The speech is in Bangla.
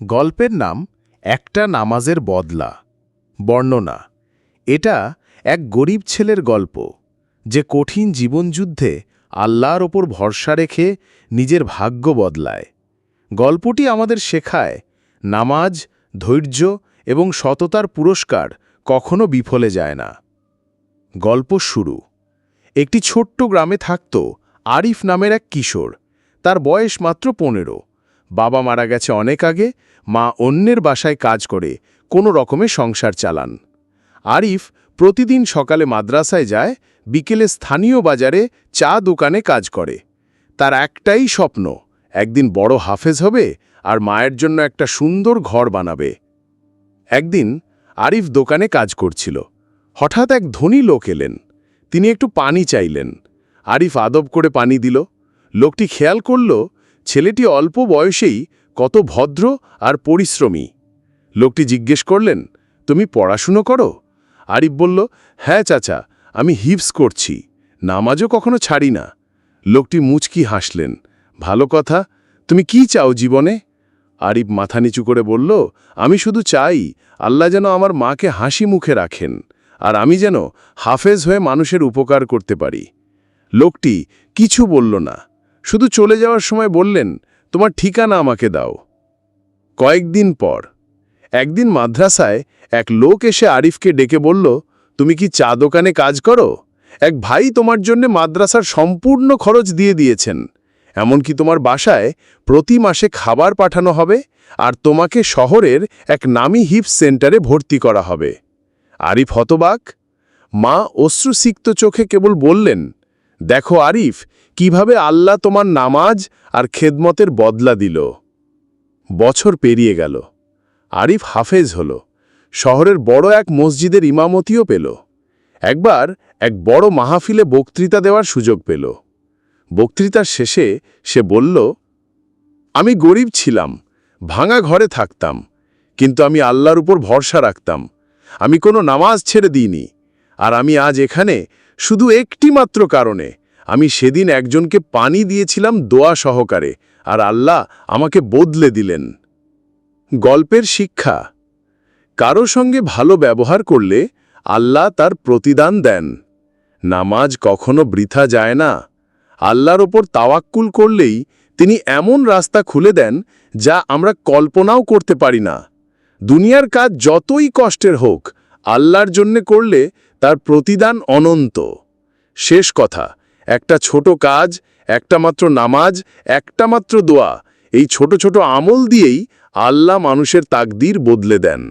গল্পের নাম একটা নামাজের বদলা। বর্ণনা, এটা এক গরিব ছেলের গল্প, যে কঠিন জীবনযুদ্ধে আল্লাহর ওপর ভরসা রেখে নিজের ভাগ্য বদলায়। গল্পটি আমাদের শেখায় নামাজ, ধৈর্য এবং সততার পুরস্কার কখনো বিফলে যায় না। গল্প শুরু, একটি ছোট্ট গ্রামে থাকত আরিফ নামের এক কিশোর, তার বয়স মাত্র পনেরো। বাবা মারা গেছে অনেক আগে, মা অন্যের বাসায় কাজ করে, কোনো রকমে সংসার চালান। আরিফ প্রতিদিন সকালে মাদ্রাসায় যায়, বিকেলে স্থানীয় বাজারে চা দোকানে কাজ করে। তার একটাই স্বপ্ন, একদিন বড় হাফেজ হবে আর মায়ের জন্য একটা সুন্দর ঘর বানাবে। একদিন আরিফ দোকানে কাজ করছিল। হঠাৎ এক ধনী লোক এলেন। তিনি একটু পানি চাইলেন। আরিফ আদব করে পানি দিল। লোকটি খেয়াল করল ছেলেটি অল্প বয়সেই কত ভদ্র আর পরিশ্রমী। লোকটি জিজ্ঞেস করলেন, তুমি পড়াশুনো করো? আরিফ বলল হ্যাঁ চাচা, আমি হিপস করছি, নামাজও কখনো ছাড়ি না। লোকটি মুচকি হাসলেন, ভালো কথা, তুমি কি চাও জীবনে? আরিফ মাথা নিচু করে বলল, আমি শুধু চাই, আল্লাহ যেন আমার মাকে হাসি মুখে রাখেন, আর আমি যেন হাফেজ হয়ে মানুষের উপকার করতে পারি। লোকটি কিছু বলল না। শুধু চলে যাওয়ার সময় বললেন, তোমার ঠিকানা আমাকে দাও। কয়েকদিন পর, একদিন মাদ্রাসায় এক লোক এসে আরিফকে ডেকে বলল, তুমি কি চা দোকানে কাজ করো? এক ভাই তোমার জন্য মাদ্রাসার সম্পূর্ণ খরচ দিয়ে দিয়েছেন। এমনকি তোমার বাসায় প্রতি মাসে খাবার পাঠানো হবে আর তোমাকে শহরের এক নামি হিপ সেন্টারে ভর্তি করা হবে। আরিফ হতবাক, মা অশ্রুসিক্ত চোখে কেবল বললেন দেখো আরিফ, কীভাবে আল্লাহ তোমার নামাজ আর খেদমতের বদলা দিল। বছর পেরিয়ে গেল। আরিফ হাফেজ হল। শহরের বড় এক মসজিদের ইমামতিও পেল। একবার এক বড় মাহফিলে বক্তৃতা দেওয়ার সুযোগ পেল। বক্তৃতার শেষে সে বলল, আমি গরিব ছিলাম, ভাঙা ঘরে থাকতাম, কিন্তু আমি আল্লাহর উপর ভরসা রাখতাম। আমি কোনো নামাজ ছেড়ে দিইনি। আর আমি আজ এখানে শুধু একটি মাত্র কারণে। আমি সেদিন একজনকে পানি দিয়েছিলাম দোয়া সহকারে, আর আল্লাহ আমাকে বদলে দিলেন। গল্পের শিক্ষা, কারও সঙ্গে ভালো ব্যবহার করলে আল্লাহ তার প্রতিদান দেন। নামাজ কখনো বৃথা যায় না। আল্লাহর ওপর তাওয়াক্কুল করলেই তিনি এমন রাস্তা খুলে দেন যা আমরা কল্পনাও করতে পারি না। দুনিয়ার কাজ যতই কষ্টের হোক, আল্লাহর জন্যে করলে তার প্রতিদান অনন্ত। শেষ কথা, একটা ছোট কাজ, একটা মাত্র নামাজ, একটা মাত্র দোয়া, এই ছোট ছোট আমল দিয়েই আল্লাহ মানুষের তাকদির বদলে দেন।